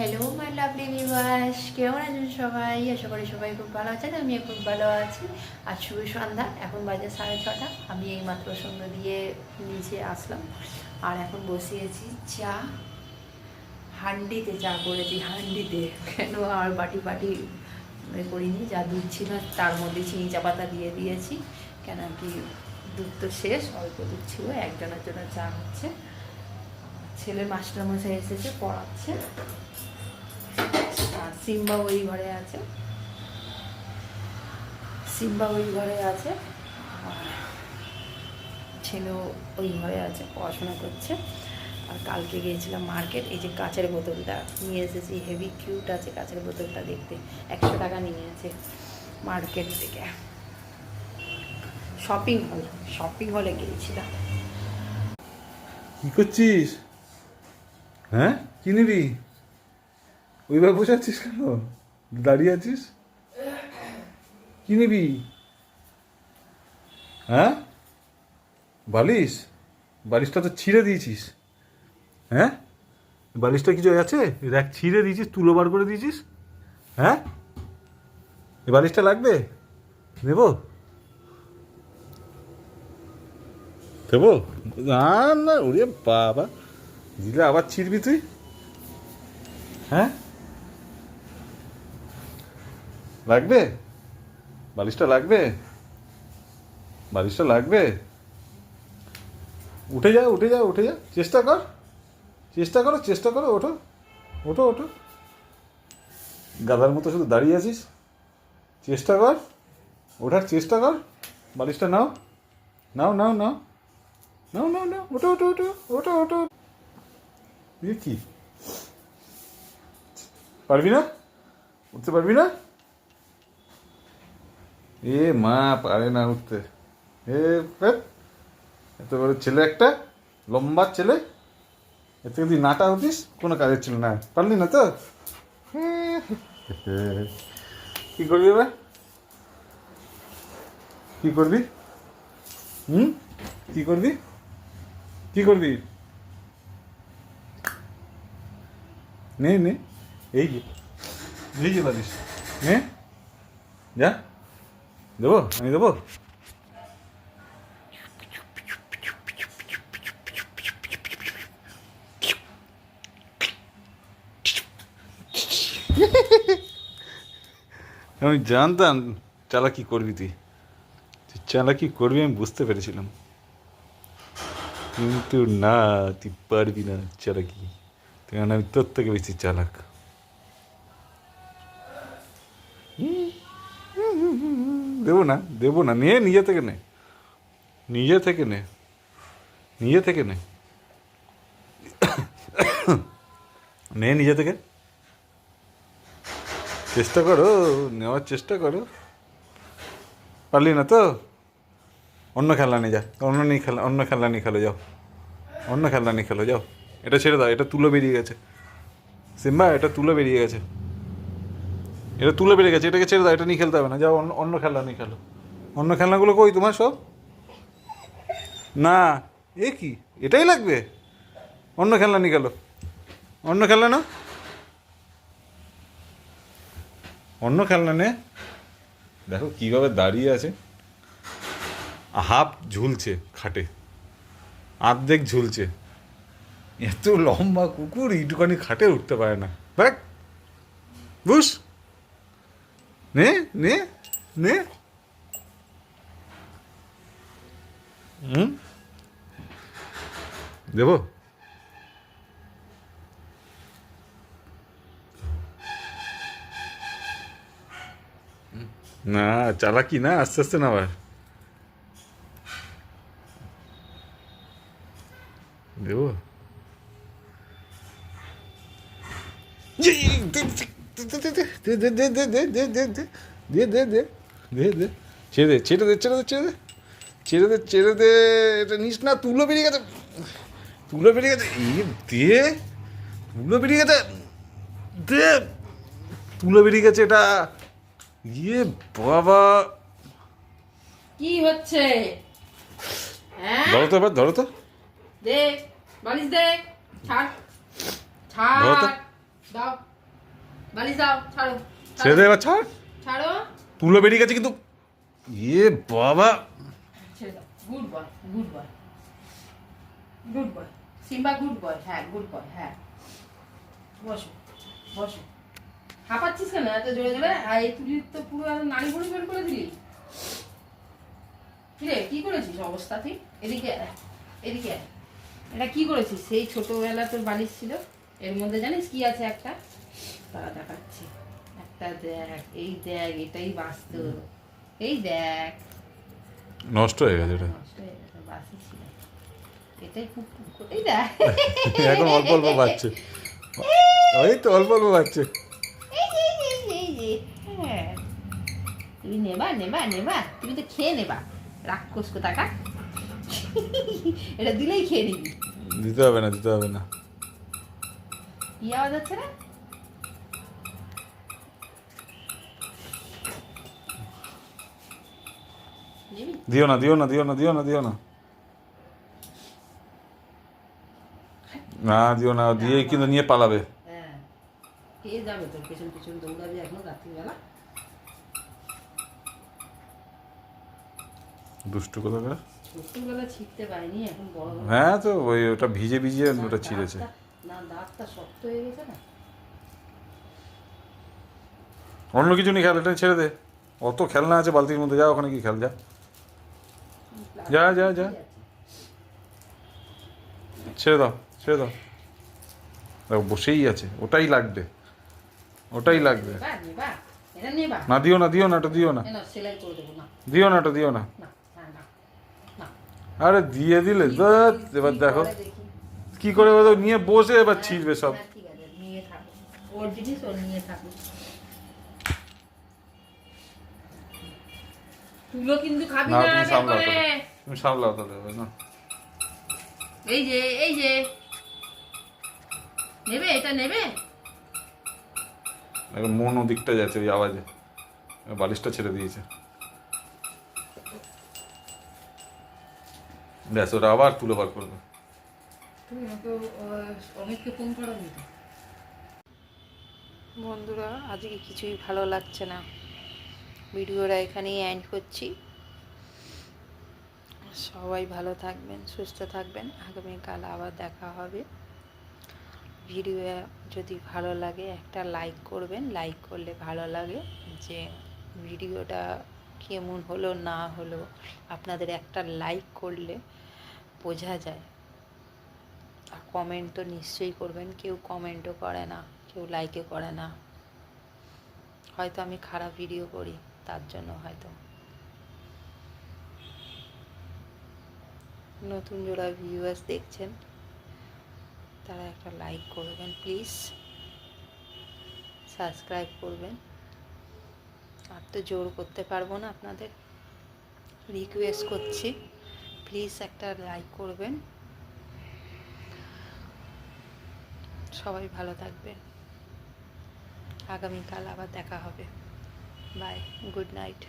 Hello my lovely viewers কেমন আছেন সবাই? আশা করি সবাই খুব ভালো আছেন আমি খুব ভালো আছি। আর শুভ সন্ধ্যা, এখন বাজে সাড়ে ছটা। আমি এই মাত্র সন্ধ্যা দিয়ে নিচে আসলাম। আর এখন বসিয়েছি চা। হান্ডিতে চা করেছি, হান্ডিতে। কেন আর বাটি বাটি করিনি, যা দুধ ছিল তার মধ্যে চিনি চা পাতা দিয়ে দিয়েছি। কেন কি দুধ তো শেষ, অল্প দুধ ছিল, একজনের জন্য চা হচ্ছে। ছেলে মাস্টারমশাই এসেছে, পড়াচ্ছে। সিম্বা ওই ঘরে আছে। সিম্বা ওই ঘরে আছে। ছেলেও ওই ঘরে আছে, পড়াশোনা করছে। আর কালকে গিয়েছিলাম মার্কেট, এই যে কাঁচের বোতলটা নিয়ে এসেছি, হেভি কিউট আছে কাঁচের বোতলটা দেখতে। একশো টাকা নিয়েছে মার্কেট থেকে। শপিং হল, শপিং হলে গিয়েছিলাম। কি করছিস? হ্যাঁ? কি নিবি? ওইভাবে বসে আছিস কেন? দাঁড়িয়ে আছিস? কি নিবি? হ্যাঁ? বালিশ? বালিশটা তো ছিঁড়ে দিয়েছিস। হ্যাঁ? বালিশটা কিছু আছে? দেখ, ছিঁড়ে দিয়েছিস, তুলো বার করে দিয়েছিস। হ্যাঁ? এই বালিশটা লাগবে? নেব? দেবো? না না, ওরে বাবা। দিলে আবার ছিঁড়বি তুই? হ্যাঁ? লাগবে? বালিশটা লাগবে? বালিশটা লাগবে? উঠে যা উঠে যা উঠে যা। চেষ্টা কর। চেষ্টা করো চেষ্টা করো, ওঠো। ওঠো ওঠো। গাদার মতো শুধু দাঁড়িয়ে আছিস? চেষ্টা কর। ওঠার চেষ্টা কর। বালিশটা নাও। নাও নাও নাও। নাও নাও নাও। ওঠো ওঠো ওঠো। ওঠো ওঠো। কি? পারবি না? উঠতে পারবি না? এ মা পারে না উঠতে। এ ফের, এত বড় ছেলে একটা লম্বা ছেলে। এর যদি নাটা উঠিস কোনো কাজের ছিল না। পারলি না তো? কি করবি এবার? কি করবি? হুম? কি করবি? কি করবি? নে নে। এই যে। এই যে বালিশ। নে। যা। দেবো? আমি দেবো? আমি জানতাম চালাকি করবি তুই। তুই চালাকি করবি, আমি বুঝতে পেরেছিলাম। কিন্তু না, তুই পারবি না চালাকি। কারণ আমি তোর থেকে বেশি চালাক। দেবো না দেবো না। নিয়ে নিজে থেকে নে। নিজে থেকে নে। নিজে থেকে নে। নে, নিজে থেকে। চেষ্টা করো, নেওয়ার চেষ্টা করো। পারলি না তো? অন্য খেলনা নিয়ে যা। অন্য নিয়ে খেলা, অন্য খেলনা নিয়ে খেলো, যাও। অন্য খেলনা নিয়ে খেলো, যাও। এটা ছেড়ে দাও, এটা তুলো বেরিয়ে গেছে। সিম্বা, এটা তুলো বেরিয়ে গেছে। এটা তুলে বেরিয়ে গেছে, এটাকে ছেড়ে দাও, এটা নিয়ে খেলতে হবে না। যাও, অন্য খেলনা নিয়ে খেলো। অন্য খেলনাগুলো কই তোমার সব? না, এ কি? এটাই লাগবে? অন্য খেলনা নিয়ে খেলো। অন্য খেলনা না? অন্য খেলনা নে। দেখো কীভাবে দাঁড়িয়ে আছে। হাফ ঝুলছে খাটে। আর্ধেক ঝুলছে। এত লম্বা কুকুর এইটুখানি খাটে উঠতে পারে না। দেখ। বুঝ নে নে নে। হুম? দেবো? না চালাকি না আস্তে আস্তে না আবার দে দে দে দে দে দে দে দে দে দে দে দে দে ছেড়ে দে ছেড়ে দে ছেড়ে দে ছেড়ে দে ছেড়ে দে ছেড়ে দে এটা নিস না তুলো বেরিয়ে গেছে তুলো বেরিয়ে গেছে এই দে তুলো বেরিয়ে গেছে দে তুলো বেরিয়ে গেছে এটা ইয়ে বাবা কি হচ্ছে হ্যাঁ ধরো তো এবার ধরো তো দে বালিশ দে ছাড়। ছাড় দাও দাও ছাড়ো। ছেড়ে দে এবার ছাড়। ছাড়ো। তুলো বেরিয়ে গেছে কিন্তু ইয়ে বাবা। ছেড়ে দাও। Good boy good boy good boy Simba good boy হ্যাঁ গুড বয় হ্যাঁ। বসো বসো। হাঁপাচ্ছিস কেন এত জোরে জোরে? আর এই তো পুরো একদম নাড়ি ভুড়ি বের করে দিলি। কিরে কি করেছিস অবস্থা তুই? এদিকে এদিকে এটা কি করেছিস? সেই ছোটবেলা তোর বালিশ ছিল। এর মধ্যে জানিস কি আছে একটা? তারা দেখাচ্ছি একটা দেখ এই দেখ এটাই বাস্তব এই দেখ নষ্ট হয়ে গেছে এটা নষ্ট হয়ে গেছে, বাসি ছিল। এটাই খুব এই দেখ এখন অল্প অল্প বাচ্চে ওই তো অল্প অল্প। হ্যাঁ। তুমি নেবা নেবা নেবা তুমি তো খেয়ে নেবা রাক্ষস কোথাকা এটা দিলেই খেয়ে নিবি দিতে হবে না দিতে হবে না কি আওয়াজ হচ্ছে না দিও না দিও না দিও না দিও না দিও না। না দিও না দিয়ে কিন্তু নিয়ে পালাবে। হ্যাঁ যাবে তোর পেছন পেছন দৌড়াবি এখন রাত্রিবেলা। দুষ্টু কোথাকার? ছোটবেলা ছিটতে পারিনি এখন বড় হ্যাঁ তো ওই ওটা ভিজে ভিজে ওটা ছিঁড়েছে। না দাঁতটা শক্ত হয়ে গেছে না। অন্য কিছু নেই খেলাটা ছেড়ে দে। অত খেলনা আছে বালতির মধ্যে যা ওখানে কি খেল যা। যা, যা, যা। ছেড়ে দাও ছেড়ে দাও। দেখো বসেই আছে। ওটাই লাগবে। ওটাই লাগবে। না দিও না দিও না ওটা দিও না। দিও না ওটা দিও না। আরে দিয়ে দিলে এবার দেখো। কি করে এবার নিয়ে বসে এবার ছিঁড়বে সব। হ্যাঁ, তুলো কিন্তু খাবি না তুমি সামলাও তাহলে না? এই যে এই যে। নেবে? এটা নেবে? এখন মন ওদিকটা যাচ্ছে ওই আওয়াজে। বালিশটা ছেড়ে দিয়েছে। ব্যাস ওরা আবার তুলে বার করবে। তুমি ওকে অমিতকে বন্ধুরা আজকে কিছুই ভালো লাগছে না। ভিডিওটা এখানেই এন্ড করছি। সবাই ভালো থাকবেন, সুস্থ থাকবেন। আগামীকাল আবার দেখা হবে। ভিডিও যদি ভালো লাগে, একটা লাইক করবেন। লাইক করলে ভালো লাগে যে ভিডিওটা কেমন হলো, না হলো। আপনাদের একটা লাইক করলে বোঝা যায়। আর কমেন্ট তো নিশ্চয়ই করবেন। কেউ কমেন্টও করে না, কেউ লাইকও করে না। হয়তো আমি খারাপ ভিডিও করি, তার জন্য হয়তো। নতুন জোড়া ভিউয়ার্স দেখছেন, তারা একটা লাইক করবেন প্লিজ সাবস্ক্রাইব করবেন। আর তো জোর করতে পারব না আপনাদের রিকোয়েস্ট করছি প্লিজ একটা লাইক করবেন। সবাই ভালো থাকবেন। আগামীকাল আবার দেখা হবে। Bye good night